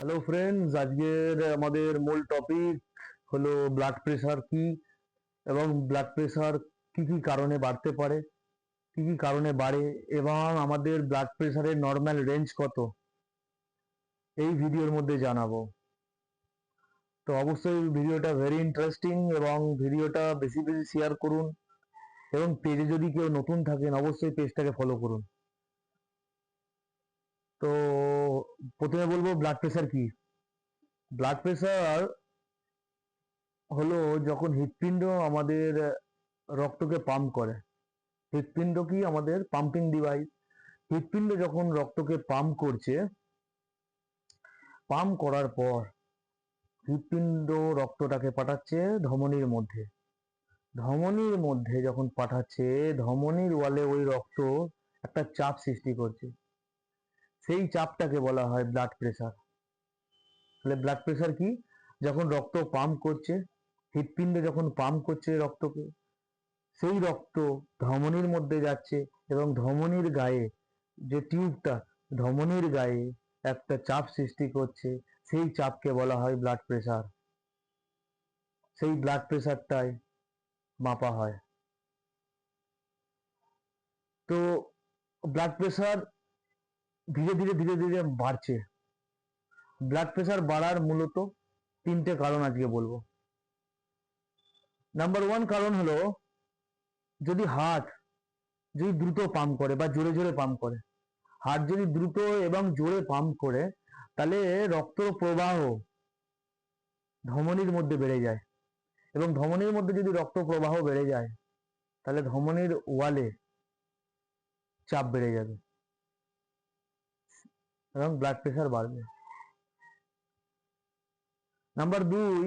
Hello friends আজকের আমাদের মূল টপিক হলো ব্লাড প্রেশার কি এবং ব্লাড প্রেশার কি কি কারণে বাড়তে পারে, কি কি কারণে বাড়ে এবং আমাদের ব্লাড প্রেশারের নর্মাল রেঞ্জ কত? এই ভিডিওর মধ্যে জানাব। তো অবশ্যই ভিডিওটা ভেরি ইন্টারেস্টিং এবং ভিডিওটা বেশি বেশি শেয়ার করুন এবং পেজে যদি কেউ নতুন থাকেন, অবশ্যই পেজটাকে ফলো করুন। তো প্রথমে বলব ব্লাড প্রেশার কি? ব্লাড প্রেশার হলো যখন হৃৎপিণ্ড আমাদের রক্তকে পাম্প করে। হৃৎপিণ্ড কি? আমাদের পাম্পিং ডিভাইস হৃৎপিণ্ড যখন রক্তকে পাম্প করছে পাম্প করার পর হৃৎপিণ্ড রক্তটাকে পাঠাচ্ছে ধমনীর মধ্যে। ধমনীর মধ্যে যখন পাঠাচ্ছে, ধমনীর ওয়ালে ওই রক্ত একটা চাপ সৃষ্টি করছে। সেই চাপটাকে বলা হয় ব্লাড প্রেশার তাহলে ব্লাড প্রেশার কি? যখন রক্ত পাম্প করছে, হৃৎপিণ্ড যখন পাম্প করছে রক্তকে, সেই রক্ত ধমনীর মধ্যে যাচ্ছে এবং ধমনীর গায়ে যে টিউবটা ধমনীর গায়ে একটা চাপ সৃষ্টি করছে, সেই চাপকে বলা হয় ব্লাড প্রেশার সেই ব্লাড প্রেশারটাই মাপা হয়। তো ব্লাড প্রেশার ধীরে ধীরে ধীরে ধীরে বাড়ছে। ব্লাড প্রেশার বাড়ার মূলত তিনটে কারণ আজকে বলব। নাম্বার ওয়ান কারণ হলো, যদি হার্ট যদি দ্রুত পাম্প করে বা জোরে জোরে পাম্প করে হার্ট যদি দ্রুত এবং জোরে পাম্প করে, তাহলে রক্ত প্রবাহ ধমনীর মধ্যে বেড়ে যায়। এবং ধমনীর মধ্যে যদি রক্ত প্রবাহ বেড়ে যায়, তাহলে ধমনীর ওয়ালে চাপ বেড়ে যাবে। এবং ব্লাড প্রেশার বাড়বে। নাম্বার দুই,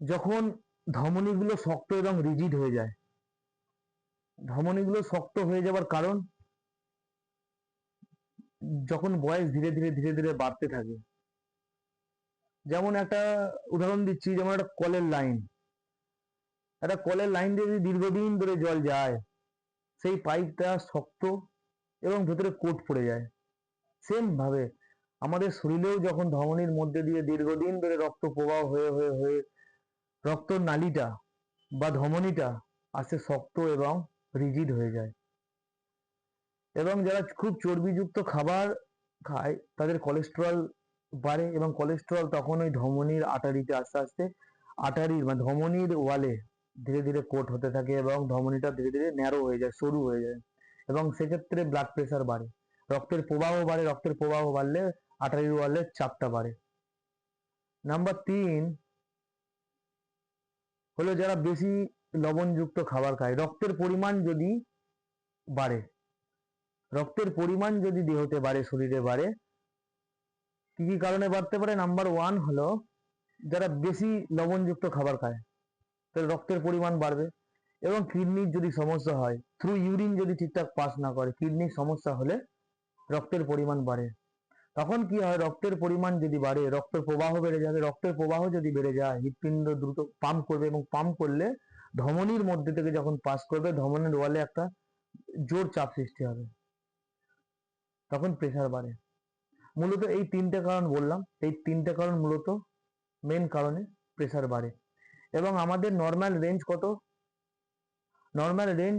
যখন ধমনীগুলো শক্ত এবং রিজিড হয়ে যায়, ধমনীগুলো শক্ত হয়ে যাবার কারণ যখন বয়স ধীরে ধীরে ধীরে ধীরে বাড়তে থাকে। যেমন একটা উদাহরণ দিচ্ছি, যেমন একটা কলের লাইন। একটা কলের লাইন দিয়ে যদি দীর্ঘদিন ধরে জল যায় সেই পাইপটা শক্ত এবং ভেতরে কোট পড়ে যায়। সেম ভাবে আমাদের শরীরেও যখন ধমনীর মধ্যে দিয়ে দীর্ঘদিন ধরে রক্ত প্রবাহ হয়ে হয়ে হয়ে রক্ত নালীটা বা ধমনীটা আস্তে শক্ত এবং রিজিড হয়ে যায়। এবং যারা খুব চর্বিযুক্ত খাবার খায়, তাদের কোলেস্টেরল বাড়ে এবং কোলেস্টেরল তখন ওই ধমনীর আটারিতে আস্তে আস্তে আটারির মানে ধমনীর ওয়ালে ধীরে ধীরে কোট হতে থাকে এবং ধমনীটা ধীরে ধীরে ন্যারো হয়ে যায়, সরু হয়ে যায়। এবং সেক্ষেত্রে ব্লাড প্রেশার বাড়ে। রক্তের প্রবাহ বাড়ে, রক্তের প্রবাহ বাড়লে আটারির ওয়ালের চাপটা বাড়ে। নাম্বার তিন হলো যারা বেশি লবণযুক্ত খাবার খায়, রক্তের পরিমাণ যদি বাড়ে, রক্তের পরিমাণ যদি দেহতে বাড়ে, শরীরে বাড়ে, কি কি কারণে বাড়তে পারে? নাম্বার ওয়ান হলো যারা বেশি লবণযুক্ত খাবার খায় তাহলে রক্তের পরিমাণ বাড়বে এবং কিডনির যদি সমস্যা হয় থ্রু ইউরিন যদি ঠিকঠাক পাস না করে কিডনির সমস্যা হলে রক্তের পরিমাণ বাড়ে। তখন কি হয়? রক্তের পরিমাণ যদি বাড়ে, রক্তের প্রবাহ বেড়ে যাবে, রক্তের প্রবাহ যদি বেড়ে যায়, হৃৎপিণ্ড দ্রুত পাম্প করবে এবং পাম্প করলে ধমনীর মধ্যে থেকে যখন পাস করবে, ধমনীর ওয়ালে একটা জোর চাপ সৃষ্টি হবে। তখন প্রেশার বাড়ে। মূলত এই তিনটে কারণ বললাম। এই তিনটে কারণ মূলত মেন কারণে প্রেশার বাড়ে। এবং আমাদের নর্মাল রেঞ্জ কত? নর্মাল রেঞ্জ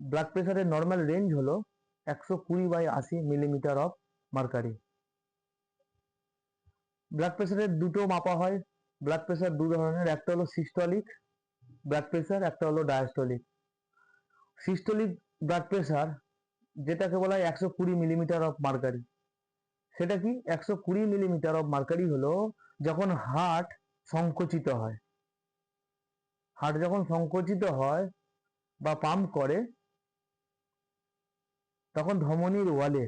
ব্লাড প্রেশারের নর্মাল রেঞ্জ হলো একশো কুড়ি বাই আশি মিলিমিটার অফ মার্কারি ব্লাড প্রেশারের দুটো মাপা হয়। ব্লাড প্রেশার দু ধরনের, একটা হলো সিস্টলিক ব্লাড প্রেশার একটা হলো ডায়াস্টলিক সিস্টলিক ব্লাড প্রেশার যেটাকে বলা হয় একশো কুড়ি মিলিমিটার অফ মার্কারি সেটা কি? একশো কুড়ি মিলিমিটার অফ মার্কারি হলো যখন হার্ট সংকুচিত হয়। হার্ট যখন সংকুচিত হয় বা পাম্প করে, তখন ধমনীর ওয়ালে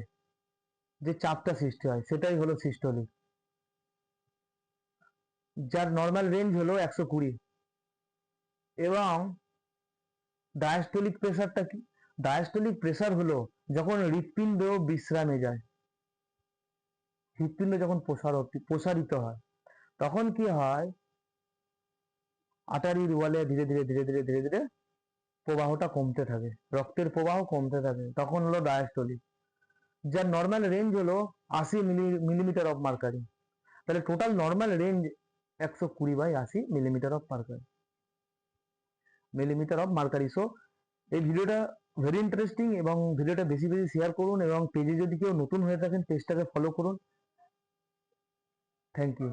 যে চাপটা সৃষ্টি হয়, সেটাই হলো সিস্টোলিক যার নর্মাল রেঞ্জ হলো একশো কুড়ি। এবং ডায়াস্টোলিক প্রেসারটা কি? ডায়াস্টোলিক প্রেসার হলো যখন হৃৎপিণ্ড বিশ্রামে যায়। হৃৎপিণ্ড যখন প্রসারতি প্রসারিত হয়, তখন কি হয়? আটারির ওয়ালে ধীরে ধীরে ধীরে ধীরে ধীরে ধীরে প্রবাহটা কমতে থাকে। রক্তের প্রবাহ কমতে থাকে। তখন হলো ডায়াস্টলি যার নর্মাল রেঞ্জ হলো আশি মিলি মিলিমিটার অফ মার্কারি তাহলে টোটাল নর্মাল রেঞ্জ একশো কুড়ি বাই আশি millimetre of mercury millimetre of mercury so এই ভিডিওটা ভেরি ইন্টারেস্টিং এবং ভিডিওটা বেশি বেশি শেয়ার করুন এবং পেজে যদি কেউ নতুন হয়ে থাকেন পেজটাকে ফলো করুন। Thank you